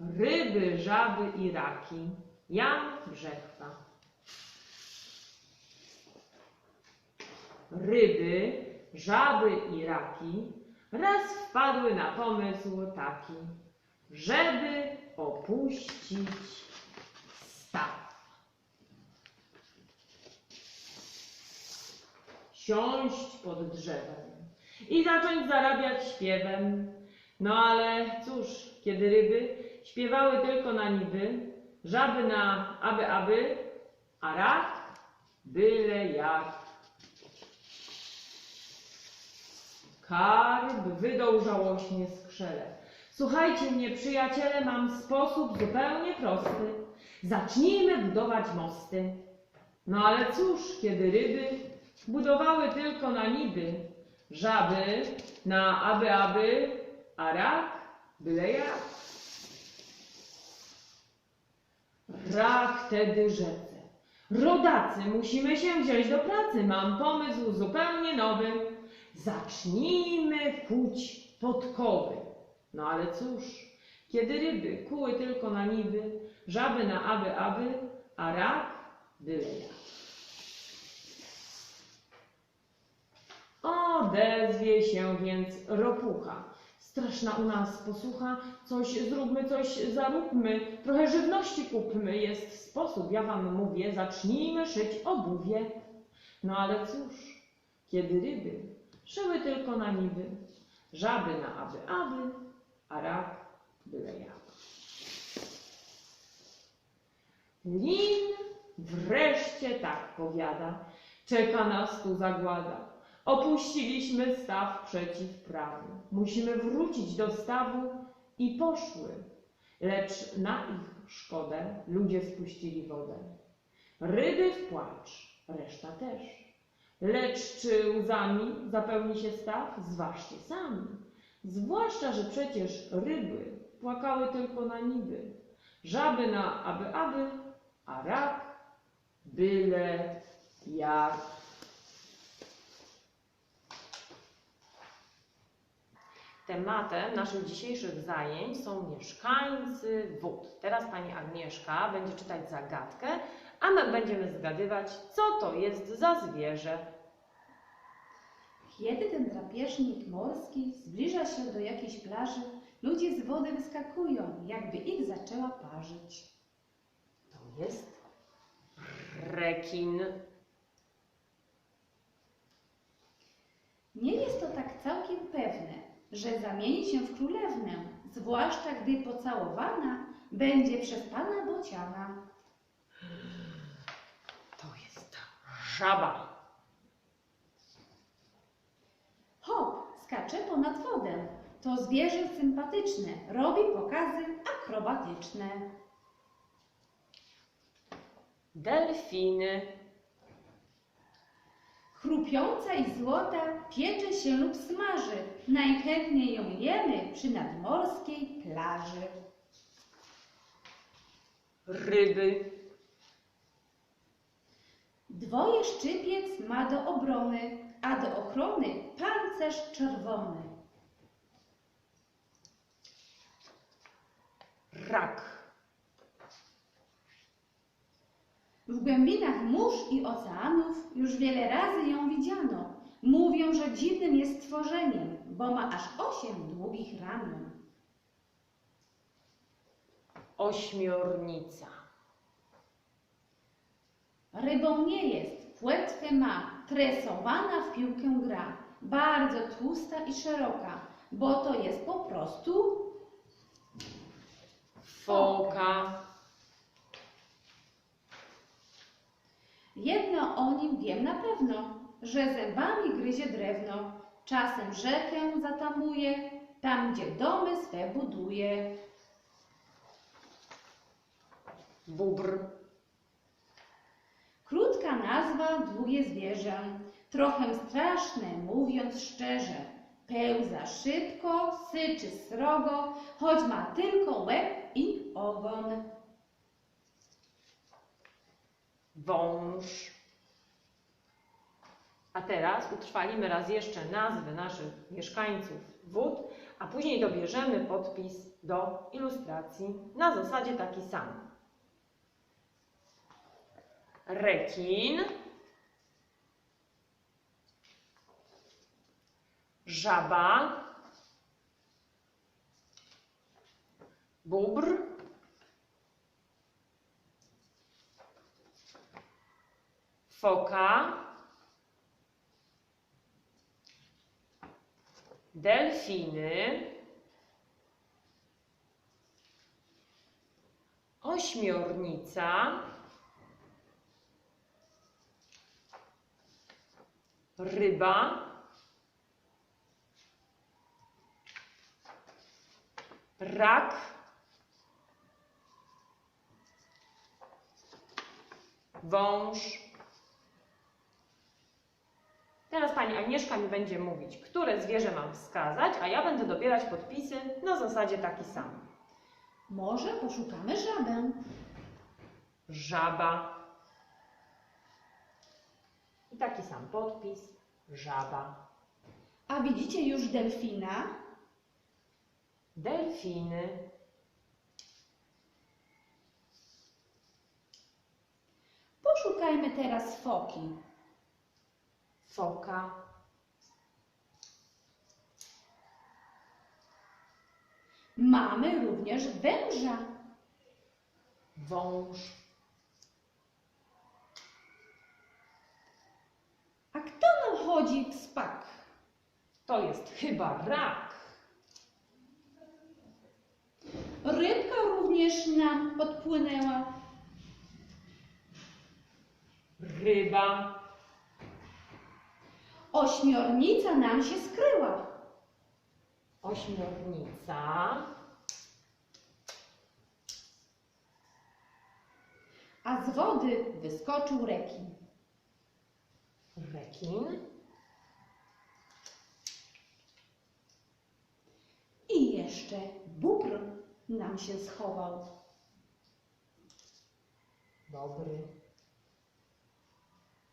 ryby, żaby i raki. Jan Brzechwa. Ryby, żaby i raki raz wpadły na pomysł taki, żeby opuścić staw. Siąść pod drzewem i zacząć zarabiać śpiewem. No ale cóż, kiedy ryby śpiewały tylko na niby, żaby na aby, aby, a rak byle jak. Karb wydał żałośnie skrzele. Słuchajcie mnie, przyjaciele, mam sposób zupełnie prosty. Zacznijmy budować mosty. No ale cóż, kiedy ryby budowały tylko na niby, żaby na aby, aby, a rak byle jak. Rak wtedy rzece. Rodacy, musimy się wziąć do pracy. Mam pomysł zupełnie nowy. Zacznijmy kuć podkowy. No ale cóż, kiedy ryby kuły tylko na niby, żaby na aby, aby, a rak byle. Odezwie się więc ropucha. Straszna u nas posłucha, coś zróbmy, coś zaróbmy, trochę żywności kupmy, jest sposób, ja wam mówię, zacznijmy szyć obuwie. No ale cóż, kiedy ryby szyły tylko na niby, żaby na aby, aby, a rak byle jak. Lin wreszcie tak powiada, czeka nas tu zagłada. Opuściliśmy staw przeciw prawu. Musimy wrócić do stawu i poszły. Lecz na ich szkodę ludzie spuścili wodę. Ryby w płacz, reszta też. Lecz czy łzami zapełni się staw? Zważcie sami. Zwłaszcza, że przecież ryby płakały tylko na niby. Żaby na aby, aby, a rak byle jak. Tematem naszych dzisiejszych zajęć są mieszkańcy wód. Teraz pani Agnieszka będzie czytać zagadkę, a my będziemy zgadywać, co to jest za zwierzę. Kiedy ten drapieżnik morski zbliża się do jakiejś plaży, ludzie z wody wyskakują, jakby ich zaczęła parzyć. To jest rekin. Nie jest to tak całkiem pewne, że zamieni się w królewnę, zwłaszcza gdy pocałowana będzie przez pana bociana. To jest żaba. Hop, skacze ponad wodę. To zwierzę sympatyczne, robi pokazy akrobatyczne. Delfiny. Chrupiąca i złota piecze się lub smaży. Najchętniej ją jemy przy nadmorskiej plaży. Ryby. Dwoje szczypiec ma do obrony, a do ochrony pancerz czerwony. Rak. W głębinach mórz i oceanów już wiele razy ją widziano. Mówią, że dziwnym jest stworzeniem, bo ma aż osiem długich ramion. Ośmiornica. Rybą nie jest, płetwę ma, tresowana w piłkę gra. Bardzo tłusta i szeroka, bo to jest po prostu Foka. Jedno o nim wiem na pewno, że zębami gryzie drewno, czasem rzekę zatamuje, tam gdzie domy swe buduje. Bóbr. Krótka nazwa, długie zwierzę, trochę straszne, mówiąc szczerze. Pełza szybko, syczy srogo, choć ma tylko łeb i ogon. Wąż. A teraz utrwalimy raz jeszcze nazwy naszych mieszkańców wód, a później dobierzemy podpis do ilustracji na zasadzie taki sam. Rekin, żaba, bóbr, foka, delfiny, ośmiornica, ryba, rak, wąż. Teraz pani Agnieszka mi będzie mówić, które zwierzę mam wskazać, a ja będę dobierać podpisy na zasadzie taki sam. Może poszukamy żabę. Żaba. I taki sam podpis. Żaba. A widzicie już delfina? Delfiny. Poszukajmy teraz foki. Foka. Mamy również węża. Wąż. A kto nam chodzi w spak? To jest chyba rak. Rybka również nam podpłynęła. Ryba. Ośmiornica nam się skryła. Ośmiornica. A z wody wyskoczył rekin. Rekin. I jeszcze bóbr nam się schował. Dobry.